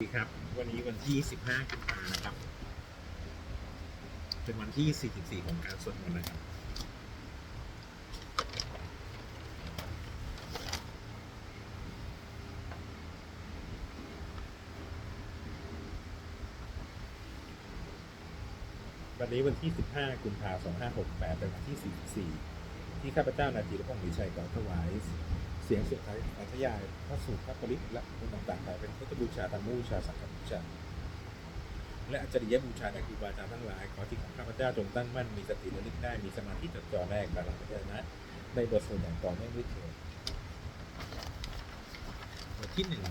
สวัสดีครับ วันนี้วันที่ 15 กุมภานะครับ เป็นวันที่ 44 ของการสวดมนต์นะครับ วันนี้วันที่ 15 กุมภาพันธ์2568 เป็นวันที่ 44 ที่ข้าพเจ้านาทีและพงศ์วิชัยกล่าวถวาย เสียงสุดท้ายอัธยายพระสูตรพระปริศและบุญต่างๆแต่เป็นพุทธบูชาธรรมบูชาสังฆบูชา และอาจริยบูชาในครูบาอาจารย์ทั้งหลาย ขอที่ของข้าพเจ้าจงตั้งมั่นมีสติระลึกได้มีสมาธิจดจ่อแรกการหลังพระนะในบทสวดอย่างต่อเนื่องด้วยเถิดบทที่หนึ่ง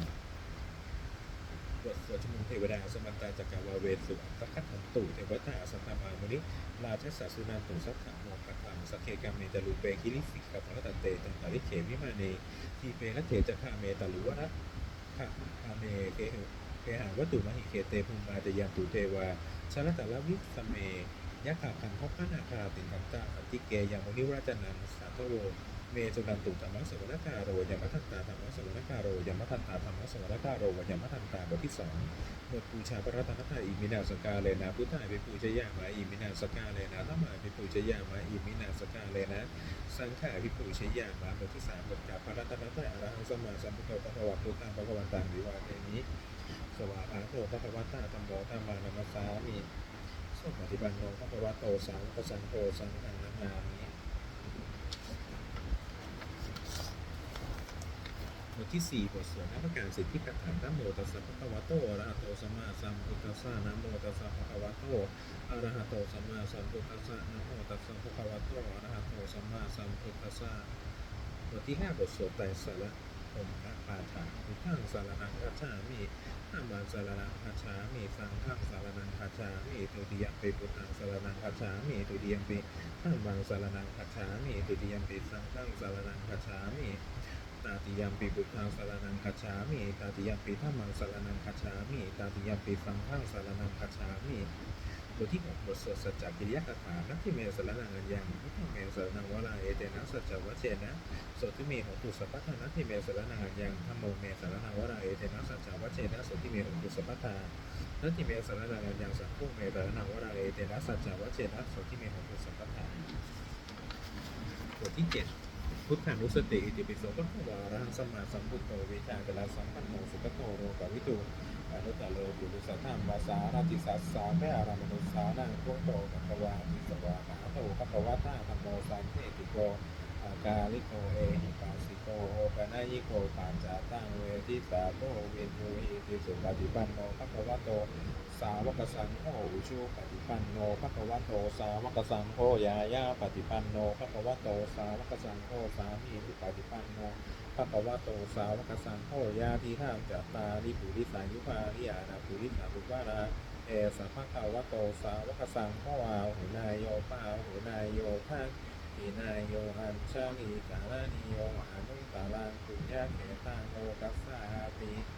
วดชมงเทวดาสมันตาจักรวาเวสุอัตตคัตถันตุเทวตาสัตตามามนิราชสัสุนันตุสัทธาโมกขังสักเคกามเมตลูเปกิริสิกขัพระตันเตตันตาริเขวิมาเนทีเปรัตเถจคาเมตาลุวะระคาเมเกเหเกหาวัตถุมหิเคเตภูมิมาจะยังตุเทวาชนะตะละวิสเมยะขาคันพพนาคาติกันตาปฏิเกยังมุนิวราจนังสาทโว เมจุนันตุธรรมะสวรคาโรยมทันตาธรรมะสวรคาโรยมทันตาธรรมะสวรคาโรยมทันตาบทที่สองบทปูชาพระรัตนตรัยอิมินาสกาเลนะพุทธายไปปูชยามาอิมินาสกาเลนะธรรมายไปปูชยามาอิมินาสกาเลนะสังขารพิปูชยามาบทที่สามบทกาพระรัตนตรัยอรหังสมมาสัมพุทโธพระวะพุทธังพระวันตังวิวาเทนี้ สวาอาโตภะคะวะตาธัมโมธัมมานามัสสามิสุปฏิปันโนภะคะวะโตสาวกสังโฆสังฆังนามามิ บทที่สี่บทสวดนักประการสิทธิกถานะโมตัสสะภะคะวะโตอะระหะโตสัมมาสัมพุทธัสสะนะโมตัสสะภะคะวะโตอะระหะโตสัมมาสัมพุทธัสสะนะโมตัสสะภะคะวะโตอะระหะโตสัมมาสัมพุทธัสสะบทที่ห้าบทสวดไตรสรณคมพระปาฐาพุทธังสารนังกัจฉามิธัมมังสารนังคัจฉามิสังฆังสารนังคัจฉามิตุติยมปิพุทธังสารนังคัจฉามิตุติยมปิธัมมังสารนังคัจฉามิตุติยมปิสังฆังสารนังคัจฉามิ ตาติยมปิพุทธังสารนังคัจฉามิตาติยมปิธัมมังสารนังคัจฉามิตาติยมปิสังฆังสารนังคัจฉามิบทที่หกบทสวดสัจจกิริยคาถานัตถิเมสารนังอัญญังพุทธังเมสารนังวราเอเตนะสัจจวัชเชนะโสติเมของตุสัพพทานัตถิเมสารนังอัญญังธรรมโมเมสารนังวราเอเทนะสัจจวัชเชนะโสติเมของตุสัพพทานัตถิเมสารนังอัญญังสังฆุเมสารนังวราเอเทนะสัจจวัชเชนะโสติเมของตุสัพพทาบทที่เจ็ด พุทธานุสติอิติปิโสพระวาระหังสัมมาสัมพุทโธวิชาเวลาสัมปันโนสุขโตโรกวิตูอนุตตะโลกุตุสัทธามวาสาราติสัสาแม่อารามนุสานังโคโตกัตวาติสวาคาโตภควตาธรรมโมสันเทติโกอากาลิโกเอหิปัสสิโกโอปนายิโกปัญจาตังเวทิสาโกเวนโยหิติสุปฏิปันโนภะคะวะโต สาวกสังโฆอุชูปฏิปันโนภะคะวะโตสาวกสังโฆยายาปฏิปันโนภะคะวะโตสาวกสังโฆสามีปฏิปันโนภะคะวะโตสาวกสังโฆยาทิธามจัตตาลิปุริสายุภาริยานาปุริสาบุวาราเอสัพพะคะวะโตสาวกสังโฆวาหุนายโยปาหุนายโยทังอินายโยอัญชาลีกาลานิโยอนุตตาลังปุญญาเขตังโลกัสสาติ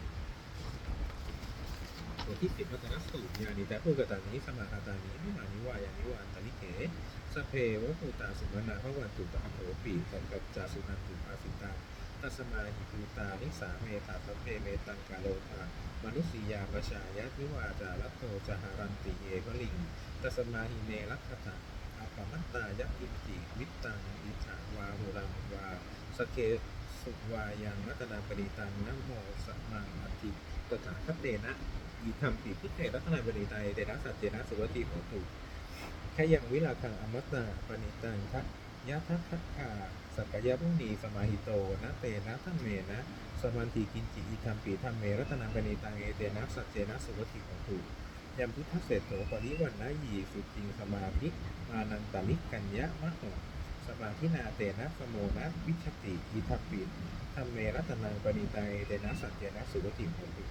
บทที่สิบวัฒนสูตรญาณิแต่ผู้กตันนี้สมาคาตานี้ไม่มานิวายานิวานตาลิเขสเพวะภูตาสุมานาพระวันตุตะโหปีสังกัจจาสุนันตุภาสิตาตัสมาหิภูตานิสาเมตาสัพเพเมตังกาโลภามนุสียาประชายะวิวาจารัตโตจหารันติเยวลิงตัสมาหิเมลักขตาอาปมัตตายะกินจิวิตตังอิถาวาหุรังวาสเกสุวายังรัตนาปริตังนะโมสสมังอธิตถาคตเตนะ อิธรรมปิพุทเทรัตนาปริตัยเตนะสัจเจนะสุวติโหตุแค่ยังวิลาคังอมตตาปณิตังคะยะทัคคะาสักยะพุนีสมาหิโตนะเตนะทัมเมนะสมันติกินจิอิธรรมปิธรรมเมรัตนาปณิตังเอเตนะสัจเจนะสุวติโหตุยมพุทธเศรษโตปริวันนะยีสุจิงสมาธิอานันตมิกัญญะมะโหสมาธินาเตนะสโมนะวิชติอิทัปปิธรรมเมรัตนังปณิตัยเตนะสัจเจนะสุวติโหตุ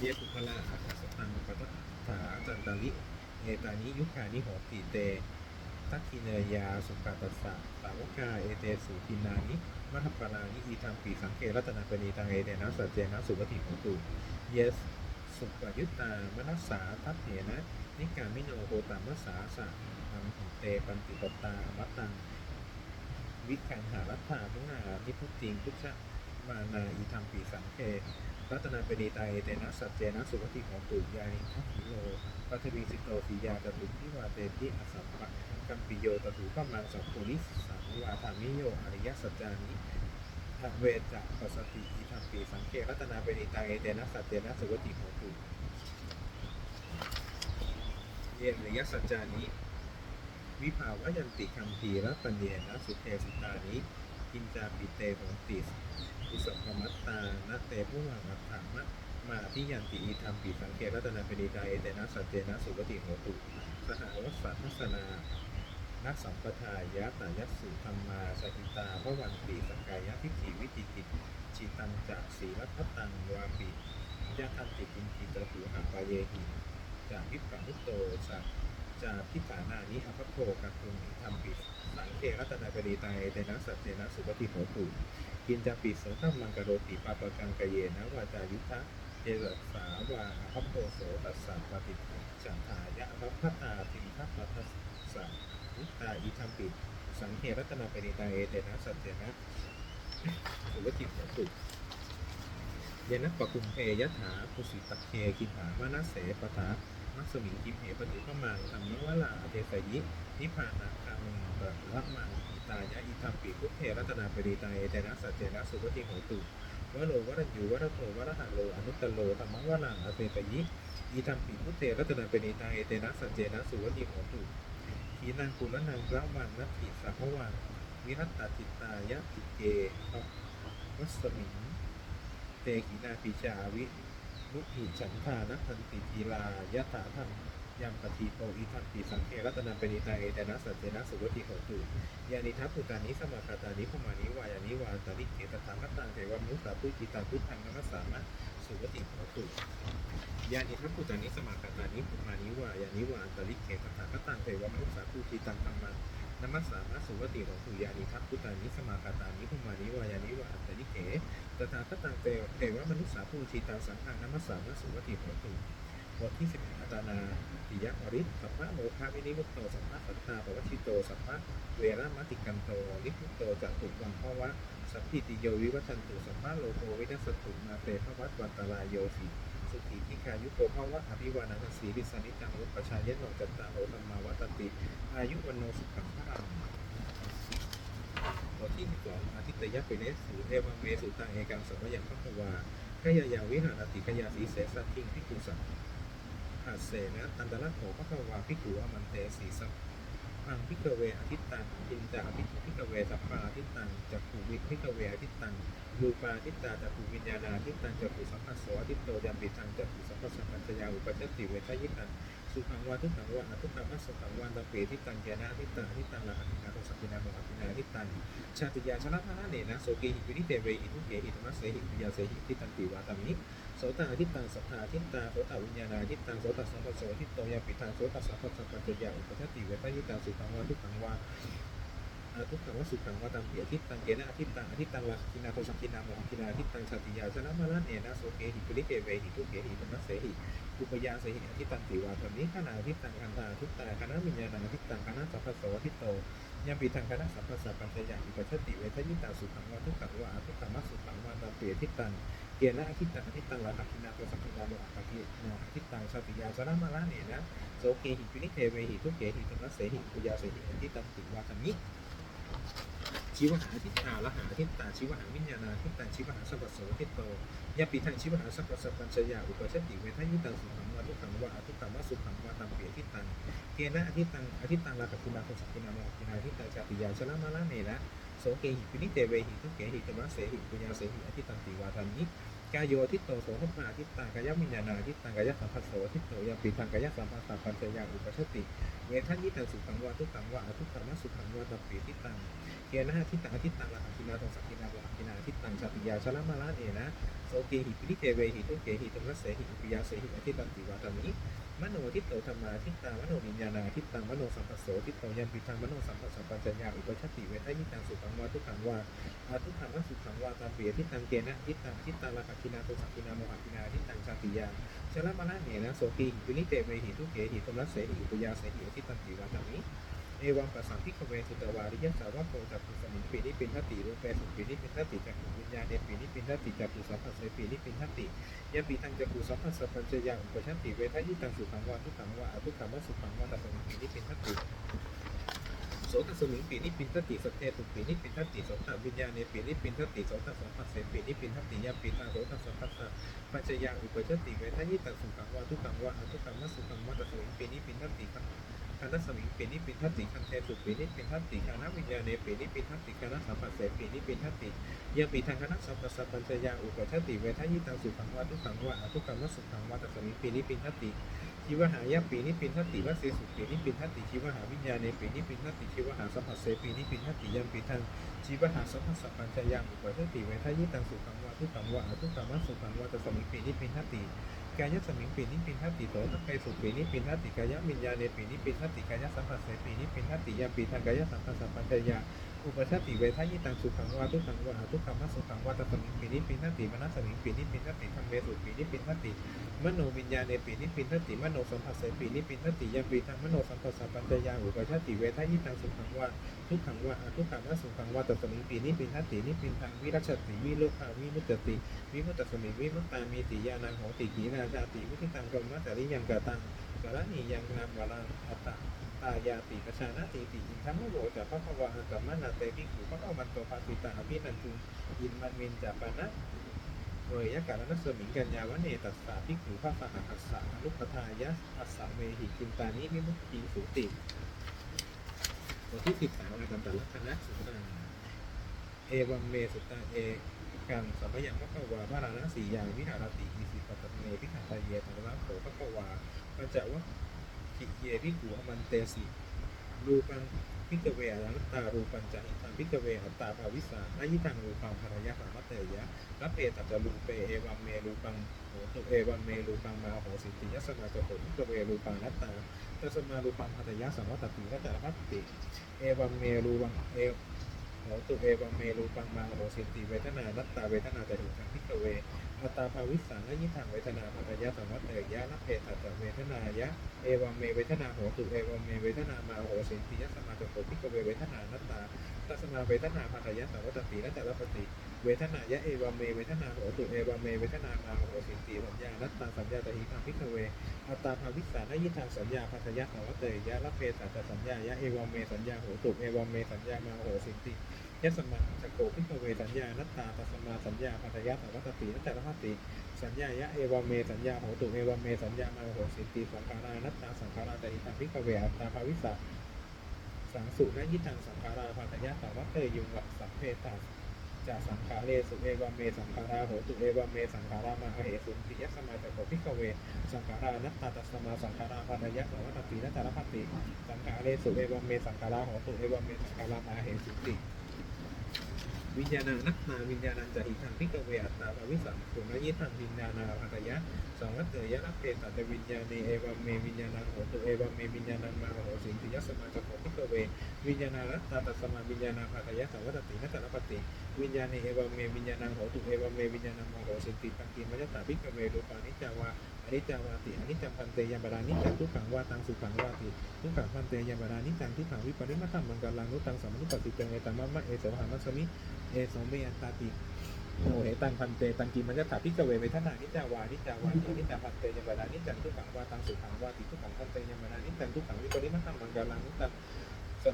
เยสุภลาอาคาสตังปะทะถาจันตาลิเอตานิยุคานิโหติเตทักขิเนยาสุขตัสสะสาวกาเอเตสุทินานิมัทปรานิอีทัมปีสังเกรัตนังปณิตังเอเตนะสัจเจนะสุวติโหตุเยสสุปยุตตามนัสสาทัพเหนะนิกามิโนโหตามัสสาสะอัมหิเตปันติปตาอมตังวิคังหารัตถามุนานิพุติงพุทธมานาอิทัมปีสังเค รัตนาเปรีไตเตนะสัจเจนะสุขติของตุยานิทัพิโลปัทวีสิโตสียาตตุทิวาเตติอสัมปะกัมปิโยตตุกัมมังสัพพุริสังวาธามิโยอริยสัจจานิทเวจะปสติอิทัมปีสังเกรัตนาเปรีไตเตนะสัจเจนะสุขติของตุเยอริยสัจจานิวิภาวยันติคัมภีรปัญเยนะสุเทสิตานิกินจาปิเตโหติส อุสภมัตตานะเตผู้วังอัตถามะมาที่ยันติอีธรรมปิสังเกตรัตนาปริไดเตนะสัจเจนะสุปฏิโหตุสหวัสสัทัสนานักสัมปทายะตายัสสุธรรมาสหิตาพระวันติสกายะทิฏฐิวิจิกิจจิตังจากศีลพัตตังวาปิยะทันติกินจิตตุหะปเยหิจากวิปปะมุตโตสักจาพิฐานานิอภโพกัตุนิธรรมปิสังเกตรัตนาปรีไตเตนะสัจเจนะสุปฏิโหตุ กินจาปิโสทัมมังกโรติปาปะกังกะเยนะวาจายุทธะเจรัสาวาอภโพโสตัสสะปฏิจันทายะอภพัตตาทิมทัพปัสสะนิตาอิธรรมปิสังเกรัตนาปรีไตเตนะสัจเจนะสุปฏิโหตุเยนะปะคุมเพยถาปุสิตะเคกินหามนัสเสปะทามัสมิงกิมเหปฏิพมังธรรมวลาเทสยินิพพานาคังปะละมัง ตายะอิทัมปิพุทเทรัตนาปริตายเตนะสัจเจนะสุปฏิโหตุวโรวรัญญูวรโตวรหะโลอนุตตโลธรรมวลังอเทสยิอิทัมปิพุทเทรัตนาปริตายเตนะสัจเจนะสุปฏิโหตุขีนังกุลนังระวังนัตถิสัพวังวิรัตตจิตตายะติเกวัสมิงเตขีนาปิจาวิมุขิฉันทานะพันติทีลายะถาทัง ยัมปทีโพอิทัมปีสังเกรัตนาเป็นิตาเอตนะสัจเจนะสุวติโหตุยานิทัพพุตานิสมาคาตานิภมานิวายานิวานตานิเกตตามัตตังเทวมุสาพุจิตังพุทธังนัมสสามะสุวติโหตุยานิทัพพุตานิสมาคาตานิภมานิวายานิวานตานิเกตตามัตตังเทวมุสาพุจิตังธรรมังนัมสามะสุวติโหตุยานิทัพพุตานิสมาคาตานิภมานิวายานิวานตานิเกตถาคตังเตวเทวมนุษย์สาภูชีตังสังฆังนัมสามะสุวติโหตุ บทที่สิบอัตนาปิยะวริศสัพพะโมฆะวินิมุตโตสัพพะสัทธาปวัชิโตสัพพะเวรมติกันโตนิพุตโตจัตุวังภวะสัพพิติโยวิวัชันตุสัพพะโลโกวินัสตุมาเตภวัตวันตรายโยสิสุขีทิคายุโกภวะอภิวานังสีริสานิจังอุปชายะโนจัตตาโหธรรมาวัตติ อายุวันโนสุขังพระบทที่สิบสองอาทิตยปิเนสูเอวังเมสุตังเอกังสัมมยังพัพวาขยายาวิหารติขยาสีเสสัตทิงพิกุสัง หัสเสนะตันตรโขพัพวาพิกุอมันเตสีสัพังพิกเวอทิตตังอินจาพิพิกเวสัพพาอทิตตังจักขูวิพิกเวอทิตตังรูปาทิตตาจักขูวิญญาณาทิตตังจักขูสัพพสโสอทิตโตยัมปิตังจักขูสัพพสสัมปัญญาอุปจติเวทยิตัง สุขังวาทุกขังวาอทุกขังมัสุขังวาตะเปทิตังแกนาทิตังทิตังละหังนาโทสัพพินาโมหัพินาทิตังชาติยาชนะพาเนนะโสเกหิวินิเตเวอิทุเกหิธรรมเสหิปิยาเสหิทิตังติวาตามิโสตาทิตังสัทธาทิตาโสตวิญญาณาทิตังโสตสัมปัสโสทิโตยาปิตังโสตสัพพสัพปัจยาอุปทัตติเวทยิตังสุขังวาทุกขังวา ทุกขังวสุขังวาตังเปียทิตังเกนะอาทิตังอาทิตังละกินาโทสัพพินาโมหัพินาทิตังชาติยาชนะมาลเนนะโสเกหิวินิเตเวหิทุเกหิธรรมเสหิอุปยาเสหิอาทิตันติวาธรรมิขณะทิตังคันธาทิตาคณะวิญญาณังทิตังคณะสัพพะโสทิโตยามปีทังคณะสัพพสัพพัญญาอุปชติเวทยิตาสุขังวาทุกขังวาทุกขังวาสุขังวาตาเปียทิตังเกียนะทิตังอาทิตังละหักขินาตัวสัพพินาโลหักขินาอาทิตังชาติยาสระมาลาเนนะโสเกหิปินิเทเวหิทุเกหิธรรมะเสหิอุปยาเสหิอาทิตันติวาธรรมิ ชีวหาทิฏฐาละหาทิฏฐาชีวหาวิญญาณาทิฏฐาชีวหาสัพพะโสทิโตยาปีทังชีวหาสัพพสัพพัญชยาอุปชติเวทายุตังสุขังวาทุกขังวาอทุกขังวาสุขังวาตัมเปียทิตังเกนะอทิตังอทิตังลากัคุนาโคสักกินาโมกินาทิตังชาติยาชนะมาลาเนระโสเกหิปินิเตเวหิทุเกหิตมะเสหิปุญญาเสหิอทิตังติวาทันนิ กายโยทิโตโสทัพพาทิตังกายมิญญาณาทิตังกายสัมภัสโสทิโตยาปีทังกายสัมภัสสัพพัญชยาอุปชติเวทยิตังสุขังวาทุกขังวาทุกขังวาสุขังวาตัมเปีทิตังเกนะทิตังทิตังลากัคุนาโคสักกินาโมกินาทิตังชาติยาชลมาลาเนนะโสเกหิปิริเทเวหิทุเกหิธรรมะเสหิอุปยาเสหิอธิตันติวาตามิ มโนทิฏโตธรรมาทิตตามโนวิญญาณาทิตตังมโนสัมปัสโสทิฏโตยันปิทังมโนสัมปัสสัมปัญญาอุปชติเวทยิตังสุขังวาทุกขังวาอาทุกขังวาสุขังวาตามเปียทิตังเกนะทิตังทิตังลาคคินาโตสักคินาโมหคินาทิตังชาติยาชลมานะเนนะโสกิงปิริเตเวหิทุเกหิธรรมะเสหิอุปยาเสหิอธิตังติวาตามิ เอวังปัสสังพิกเวสุตวาริยสาวะโกจักขุสมิงปีนิปินทติรูปเปสุปีนิปินทติจักขุวิญญาณเนปีนิปินทติจักขุสัพพะเสปีนิปินทติยะปีทังจักขุสัพพะสสปัญจยังอุปชันติเวทยิตังสุขังวาทุกขังวาอทุกขังวาสุขังวาตัสมิงปีนิปินทติโสตสมิงปีนิปินทติสเตตุปีนิปินทติโสตวิญญาณเนปีนิปินทติโสตสัพพะเสปีนิปินทติยะปีตังโสตสัพพะส ปัญจยังอุปจนติเวทยิตังสุขังวาทุกังวาอทุกังนัสุขังวาตัสมิงปีนิปินทติคณะสมิงปีนิปินทัตติคันเทสุปีนิปินทัตติคณะวิญญาเนปีนิปินทัตติคณะสัมปัสเสปีนิปินทัตติยาปีทางคณะสัมปัสสะปัญจยาอุปจติเวทยิตังสุขังวาทุกังวาอทุกังนัสุขังวาตัสมิงปีนิปินทัตติ ชีวหายาปีนิปินทัตติวัสเสสุปีนิปินทัตติชีวหาวิญญาณในปีนิปินทัตติชีวหาสัมปัสเสปีนิปินทัตติยามปีทังชีวหาสัมปัสสะปัญจยาอุปชัตติเวทยิตังสุขังวาทุขังวาอทุขังวาสุขังวาตัสมิปีนิปินทัตติ กายสมิงปีนิปินทัตติโสตไปสุปีนิปินทัตติกายวิญญาเนปีนิปินทัตติกายสัมผัสเสปีนิปินทัตติยาปีทางกายสัมผัสสัมปัญญยาอุปชัตติเวทายิตังสุขังวาทุขังวาทุกขมัสสุขังวาตสมิงปีนิปินทัตติมนัสสมิงปีนิปินทัตติธรรมเมสุปีนิปินทัตติมโนวิญญาเนปีนิปินทัตติมโนสัมผัสเสปีนิปินทัตติยาปีทางมโนสัมผัสสัมปัญญยาอุปชัตติเวทายิตังสุขังวาทุขังวาทุกขมัสสุขังวาตสมิงปีนิปินทัตตินิปินทางวิรัชติวิโลภาวิมุตติวิมุตตสมิงวิมุตตามีติยานังโหติขีนาชาติวิธิตังกรมมัจจริยังกตังกรณียังนามวรังอัตตาตายาติกชานาติติอินทัมโมโวจะพระภวะหังกัมมนาเตปิขุพระเอามันโตภาสิตาอภินันตุอินมันมินจัปนะเวยการนัสมิงกัญญาวเนตัสสาภิกขุพระสหัสสะอนุปทายะอัสสะเมหิกินตานิวิมุติสุติบทที่สิบสามอาการย์ตลักษณะสุตตาเอวังเมสุตตาเอ กังสัมปยังพระกวาพระราณสียางวิหารติอิสิปตตเมพิขันตเยตังรัโขพระกวาปัญจวัคคิเยพิกูอมันเตสิรูปังพิกเวอรัตตารูปัญจหิตังพิกเวอัตตาภาวิสานายิตังรูปังภรยะสามัตเตยะรับเอตัจจรูเปเอวัมเมรูปังโหตุเอวัมเมรูปังมาโหสิติยสมาจโหพิกเวรูปังนัตตาตัสมารูปังพัตยะสัมวัตตินัตตาพัตติเอวัมเมรูปังเอ โหตุเอวังเมรูปังมังโหสิติเวทนานัตตาเวทนาจะถึงทางพิกเว อัตตาภาวิสานยิทางเวทนาปัจยะสัมวัตเตยะนัเพตัจเวทนายะ เอวังเมเวทนาโหตุเอวังเมเวทนามาโหสินติยะสมาจโหพิกเวเวทนานัตตาตัสมาเวทนาปัจยะสัมวัตตินัตตาลปติเวทนายะเอวังเมเวทนาโหตุเอวังเมเวทนามาโหสินติสัญญานัตตาสัญญาตหิทางพิกเวอัตตาภาวิสานยิทางสัญญาปัจยะสัมวัตเตยะนัเพตัจสัญญายะเอวังเมสัญญาโหตุเอวังเมสัญญามาโหสินติ ยัสมาสโกพิกเวสัญญานัตตาตัสมาสัญญาปัตยะสัวัตตินัตตาพัตติสัญญายะเอวเมสัญญาโหตุเอวเมสัญญามาโหสิติสังขารานัตตาสังขาราตอิตัพิกเวอัตตาภาวิสาสังสุนยิตังสังขาราปัตยะสัวัตเตยุงวะสัพเพตัสจาสังขาเรสุเอวเมสังขาราโหตุเอวเมสังขารามาเหสุนติยสมาสโกพิกเว สังขารานัตตาตัสมาสังขาราปัตยะสัวัตตินัตตาพัตติสังขาเรสุเอวเมสังขาราโหตุเอวเมสังขารามาเหสุติ วิญญาณังนัตนาวิญญาณังจะหิทังพิกเวอัตตาภวิสังสุนยิทังวิญญาณาภัตยะสังวัตเตยะนัพเพตัตวิญญาณเอวัมเมวิญญาณังโหตุเอวัมเมวิญญาณังมาโหสิงติยสมาจโหพิกเววิญญาณานัตตาตัสมาวิญญาณาภัตยะสังวัตตินัตตาปฏิวิญญาณเอวัมเมวิญญาณังโหตุเอวัมเมวิญญาณังมาโหสิงติปังกิมัจตาพิกเวรูปานิจาวา อนิจจาวาติอนิจจังพันเตยามบารานิจจังทุกขังวาตังสุขังวาติทุกขังพันเตยามบารานิจจังทุกขังวิปริมัตตังมังกาลังนุตังสัมมุปติเตงเอตัมมะมะเอสวหามัสมิเอโสเมยันตาติโอเหตังพันเตตังกิมันจะถาพิกเวเวทนานิจจาวานิจจาวานินิจจาพันเตยมบานานิจจังทุกขังวาตังสุขังวาติทุกขังพันเตยามบานานิจจังทุกขังวิปริมัตตังมังกาลังนุตัง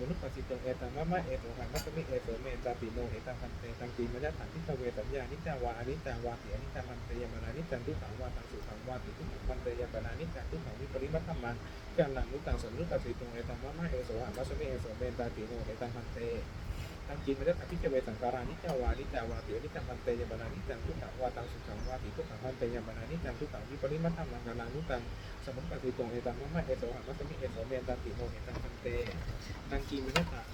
นุปสิตังเอตัมมะมะเอโสหังมัสมิเอโสเมตาติโนเหตังพันเตตังกิมันจะถาพิกเวสัญญานิจาวาอนิจาวาติอนิจาพันเตยมานานิจจังทุกขังวาตังสุขังวาติทุกขังพันเตยมานานิจจังทุกขังวิปริมัตตังมังกาลังนุตังสมนุปสิตังเอตัมมะมะเอโสหังมัสมิเอโสเมตาติโนเหตังพันเตตังกินมันจะตัดพิจเวสังการานิจาวานิจาวาติอนิจจังพันเตยมนานิจจังทุกขังวาตังสุขังวาติทุกขังพันเตยมนานิจจังทุกขังวิปริมัตตังมังกาลังนุตังสมุปปฏิตังเอตังมะมะเอโสหังมัสมิเอโสเมตันติโนเอตังพัน เตตังกินมันจะตัด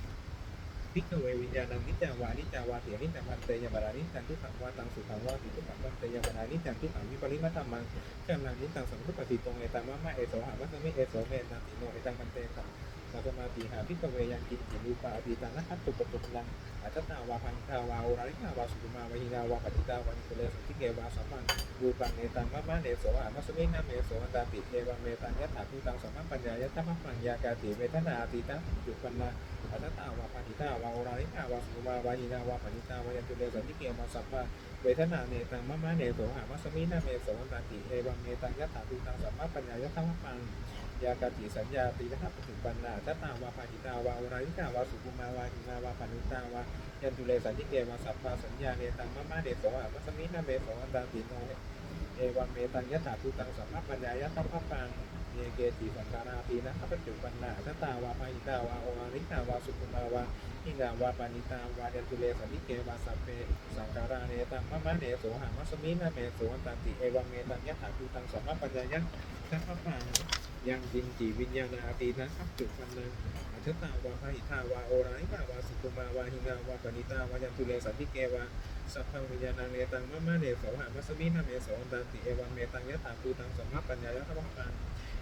พิกเววิญญาณังนิจาวานิจจาวาติอนิจจังพันเตยมนานิจันทุขังวาตังสุขังวาติทุขังพันเตยมนานิจันทุขังวิปริมัตตังมังกำลังนิจังสังทุปปฏิตรงเอตังมะมะเอโสหังมัสมิเอโสเมนตังติโนเอตังพันเตตัง สัสมาติหาพิกเวยังกินจิรูปาอดีตังนะคัตตุปตุพลังอัตตาวาพันธาวาอราริกาวาสุมาวหินาวาปฏิตาวานิโกเลสติเกวาสัมมังรูปังเนตังมะมะเนโสอามัสมินาเมโสอันตาติเอวังเมตังยะถาภูตังสัมมัปัญญายะตมะปัญญากาติเวทนาติตังจุปันนาอัตตาวาพันธิตาวาอราริกาวาสุมาวหินาวาปฏิตาวันตุเลสติเกวาสัมมาเวทนาเนตังมะมะเนโสอามัสมินาเมโสอันตาติเอวังเมตังยะถาภูตังสัมมัปัญญายะตมะปัญ ยากาติสัญญาตีนะครับถึงปันนาทัตตาวาปาหิตาวาอุรายิกาวาสุกุมาวาหินาวาปานุตาวายันตุเลสันติเกวาสัพพาสัญญาเนตังมะมะเดสอามัสมินาเมสอันตาติโนเอวังเมตังยะถาภูตังสัมมาปัญญายะตัพพปังเยเกติสังการาตีนะครับปัจจุปันนาทัตตาวาปาหิตาวาอรายิกาวาสุกุมาวาหินาวาปานิตาวายันตุเลสันติเกวาสัพเพสังการาเนตังมะมะเดสหามัสมินาเมสอันตาติเอวังเมตังยะถาภูตังสัมมาปัญญายะตัพพปัง ยังดินจีวิญญาณอาตีนะครับจุดวันนึงอัจฉตาวาพหิทาวาโอรายกาวาสุกุมาวาหิงาวาปณิตาวายันตุเลสันติเกวาสัพพังวิญญาณังเนตังมะมะเนโสหามัสมินาเมโสอันตันติเอวังเมตังยะถาภูตังสมะปัญญายะทัพพัง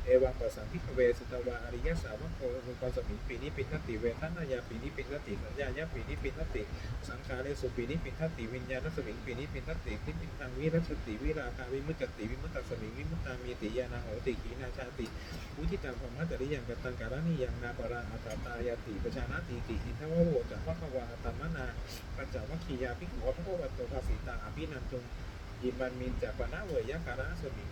เอวังปัสสังพิกเวสุตวาอริยสาวกโกอุปสมิปีนิปินติเวทนายาปีนิปินติสัญญายะปีนิปินติสังขารเรสุปีนิปินติวิญญาณสมิงปีนิปินติทิปินทังวิรัสติวิราคาวิมุตติวิมุตตสมิงวิมุตตามีติยานาโหติขีนาชาติวุฒิตังพรหมจริยังกตังการณียังนาปราอัตตายาติประชานาติติอินทวโวจักพะวาตัมมนาปัญจวัคคียาภิกขุพระวัตโตภาสิตาอภินันตุงยิมันมินจากปนาเวยะการะสมิง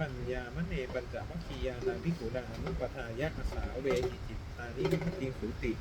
ปัญญามะเนปัญจวัคคียานังภิกขุนังอนุปทายะอาสาเวหิจิตตานิวิตติสุติ